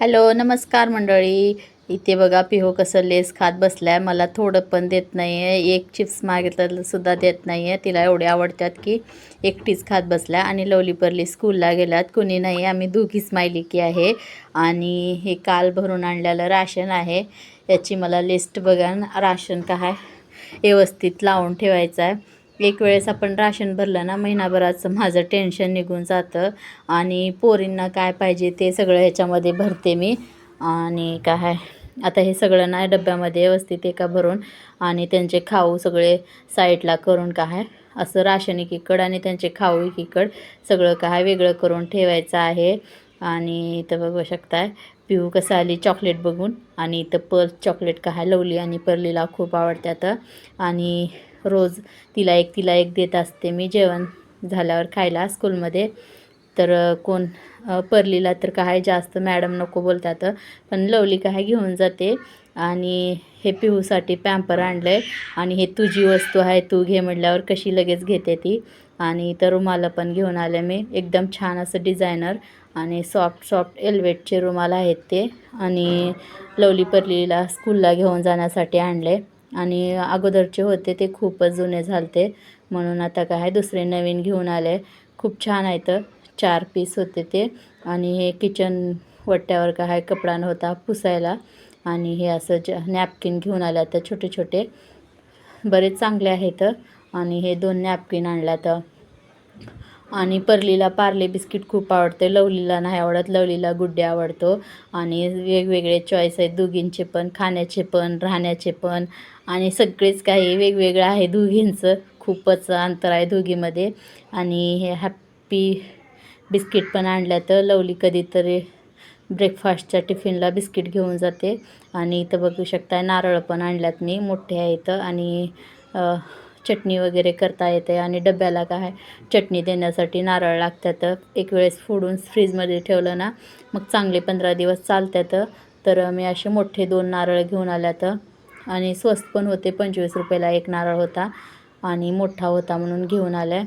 Hello नमस्कार मंडळी. इथे बघा पिहो कसं लेस खात बसलाय. मला थोडं पण देत नाही आहे एक चिप्स मागितलं सुद्धा देत नाही आहे तिला एवढे आवडतात की एकटीच खात बसल्या. आणि लवलीपर्ली स्कूलला गेल्यात. कुणी नाही. आम्ही दोघीच मायलिकी आहे. आणि हे काल भरून आणलेलं राशन आहे. याची मला लिस्ट बघा. राशन काय व्यवस्थित लावून ठेवायचं आहे. एक वेळेस आपण राशन भरलं ना महिनाभराचं माझं टेन्शन निघून जातं. आणि पोरींना काय पाहिजे ते सगळं ह्याच्यामध्ये भरते मी. आणि काय आता हे सगळं ना डब्यामध्ये व्यवस्थित एका भरून आणि त्यांचे खाऊ सगळे साईडला करून काय असं राशन एकीकडं आणि त्यांचे खाऊ एकीकडं सगळं काय वेगळं करून ठेवायचं आहे. आणि इथं बघू शकताय पिऊ कसं आली चॉकलेट बघून. आणि इथं पर चॉकलेट काय लवली आणि परलीला खूप आवडतात. आणि रोज तिला एक तिला एक देत असते. मी जेवण झाल्यावर खायला स्कूलमध्ये. तर कोण परलीला तर काय जास्त मॅडम नको बोलतात. पण लवली काय घेऊन जाते आणि हे पिहूसाठी पॅम्पर आणलं आहे आणि हे तुझी वस्तू आहे तू घे म्हटल्यावर कशी लगेच घेते ती. आणि तर रुमाला पण घेऊन आले मी. एकदम छान असं डिझायनर आणि सॉफ्ट सॉफ्ट एल्वेटचे रुमाल आहेत ते. आणि लवली परलीला स्कूलला घेऊन जाण्यासाठी आणले. आणि अगोदरचे होते ते खूपच जुने झालते. म्हणून आता काय दुसरे नवीन घेऊन आले. खूप छान आहेत चार पीस होते ते. आणि हे किचन वट्ट्यावर काय कपडा नव्हता पुसायला. आणि हे असं ज नॅपकिन घेऊन आल्या तर छोटे छोटे. बरेच चांगले आहेत आणि हे दोन नॅपकिन आणल्यात आणि परलीला पार्ले बिस्किट खूप आवडते. लवलीला नाही आवडत. लवलीला गुड्डे आवडतो. आणि वेगवेगळे चॉईस आहेत. दोघींचे पण खाण्याचे पण राहण्याचे पण. आणि सगळेच काही वेगवेगळं आहे. दोघींचं खूपच अंतर आहे दोघीमध्ये. आणि हे हॅप्पी बिस्किट पण आणल्या तर लवली कधीतरी ब्रेकफास्टच्या टिफिनला बिस्किट घेऊन जाते. आणि इथं बघू शकता नारळ पण आणल्यात मी मोठे आहेत आणि चटणी वगैरे करता येते आणि डब्याला काय चटणी देण्यासाठी नारळ लागतात. एक वेळेस फोडून फ्रीजमध्ये ठेवलं ना मग चांगले पंधरा दिवस चालतात. तर मी असे मोठे दोन नारळ घेऊन आल्यात. आणि स्वस्त पण होते. पंचवीस रुपयाला एक नारळ होता आणि मोठा होता म्हणून घेऊन आल्या.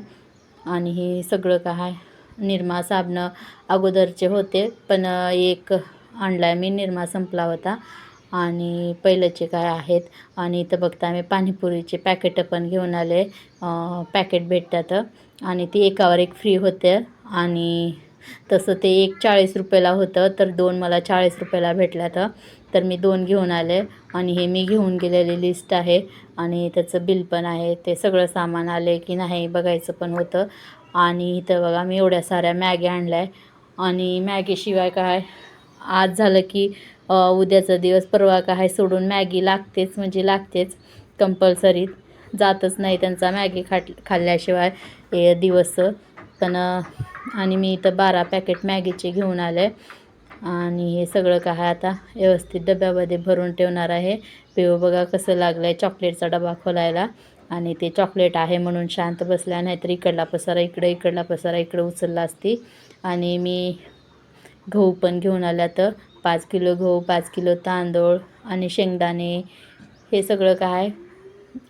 आणि हे सगळं काय निरमा साबणं अगोदरचे होते पण एक आणला आहे मी निरमा संपला होता. आणि पहिल्याचे काय आहेत? आणि इथं बघता मी पाणीपुरीचे पॅकेटं पण घेऊन आले. पॅकेट भेटतात. आणि ती एकावर एक फ्री होते. आणि तसं ते एक चाळीस रुपयाला होतं तर दोन मला चाळीस रुपयाला भेटल्या तर. मी दोन घेऊन आले आणि हे मी घेऊन गेलेली लिस्ट आहे आणि त्याचं बिल पण आहे ते सगळं सामान आले की नाही बघायचं पण होतं. आणि इथं बघा मी एवढ्या साऱ्या मॅगी आणल्या. आहे आणि मॅगीशिवाय काय आज झालं की उद्याचा दिवस परवा काय सोडून मॅगी लागतेच म्हणजे लागतेच कंपल्सरी जातच नाही त्यांचा मॅगी खाट खाल्ल्याशिवाय हे दिवस. पण आणि मी इथं बारा पॅकेट मॅगीचे घेऊन आले. आणि हे सगळं काय आता व्यवस्थित डब्यामध्ये भरून ठेवणार आहे. पिऊ बघा कसं लागलं आहे चॉकलेटचा डबा खोलायला. आणि ते चॉकलेट आहे म्हणून शांत बसल्या नाहीतर इकडला पसारा इकडं इकडला पसारा इकडं उचलला असती. आणि मी गहू पण घेऊन आल्या तर पाच किलो गहू पाच किलो तांदूळ आणि शेंगदाणे हे सगळं काय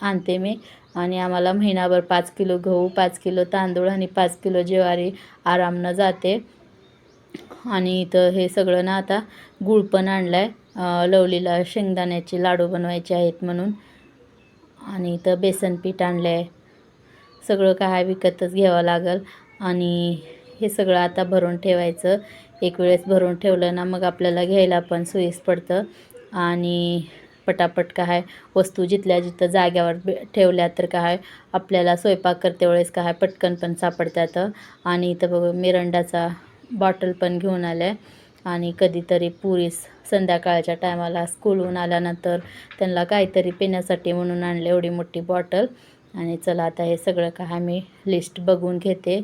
आणते मी. आणि आम्हाला महिनाभर पाच किलो गहू पाच किलो तांदूळ आणि पाच किलो ज्वारी आरामनं जाते. आणि इथं हे सगळं ना आता गुळ पण आणलं आहे लवलीला शेंगदाण्याचे लाडू बनवायचे आहेत म्हणून. आणि इथं बेसन पीठ आणलं आहे सगळं काय विकतच घ्यावं लागेल. आणि हे सगळं आता भरून ठेवायचं. एक वेळेस भरून ठेवलं ना मग आपल्याला घ्यायला पण सोयीस पडतं. आणि पटापट काय वस्तू जिथल्या जिथं जाग्यावर ठेवल्या तर काय आपल्याला स्वयंपाक करते वेळेस काय पटकन पण सापडतात. आणि इथं बघ मिरंडाचा बॉटल पण घेऊन आलं आहे आणि कधीतरी पुरीस संध्याकाळच्या टायमाला स्कूलहून आल्यानंतर त्यांना काहीतरी पिण्यासाठी म्हणून आणले एवढी मोठी बॉटल आणि चला आता हे सगळं काय मी लिस्ट बघून घेते.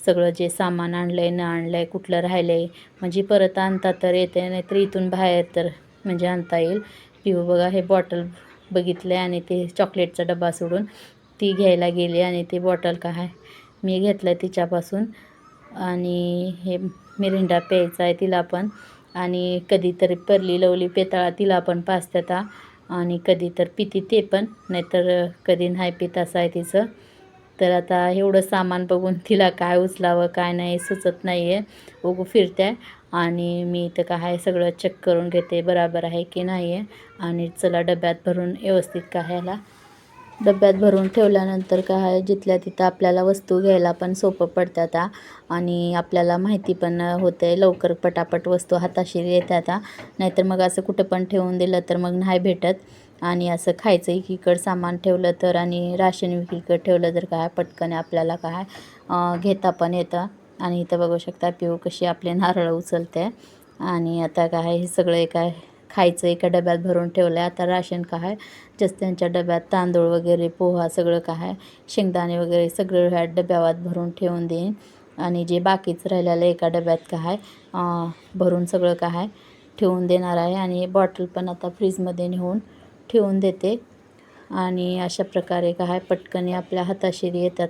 सगळं जे सामान आणलं आहे न आणलं आहे कुठलं राहिलं आहे म्हणजे परत आणता तर येते नाहीतर इथून बाहेर तर म्हणजे आणता येईल. पिऊ बघा हे बॉटल बघितलं आहे आणि ते चॉकलेटचा डबा सोडून ती घ्यायला गेली आणि ती बॉटल काय मी घेतलं तिच्यापासून. आणि हे मिरिंडा प्यायचा आहे तिला पण. आणि कधीतरी परली लवली पेताळा तिला पण पाचतात आणि कधी तर पिती ते पण नाहीतर कधी नाही पित असं आहे तिचं. तर आता एवढं सामान बघून तिला काय उचलावं काय नाही सुचत नाही आहे उगू फिरत्या. आणि मी इथं काय आहे सगळं चेक करून घेते बराबर आहे की नाही आहे आणि चला डब्यात भरून व्यवस्थित काय ह्याला. डब्यात भरून ठेवल्यानंतर काय आहे जिथल्या तिथं आपल्याला वस्तू घ्यायला पण सोपं पडतात आता. आणि आपल्याला माहिती पण होते लवकर पटापट वस्तू हाताशी येतात आता. नाहीतर मग असं कुठं पण ठेवून दिलं तर मग नाही भेटत. आणि असं खायचं एकीकडं सामान ठेवलं तर आणि राशन एकीकडं ठेवलं तर काय पटकन आपल्याला काय घेता पण येतं. आणि इथं बघू शकता पिऊ कशी आपले नारळ उचलते. आणि आता काय हे सगळं काय खायचं एका डब्यात भरून ठेवलं आहे आता राशन काय जस्त्यांच्या डब्यात तांदूळ वगैरे पोहा सगळं काय शेंगदाणे वगैरे सगळं ह्या डब्यावात भरून ठेवून देईन. आणि जे बाकीचं राहिलेलं एका डब्यात काय भरून सगळं काय ठेवून देणार आहे. आणि बॉटल पण आता फ्रीजमध्ये नेऊन ठेवून देते. आणि अशा प्रकारे काय पटकन आपल्या हाताशी येतात.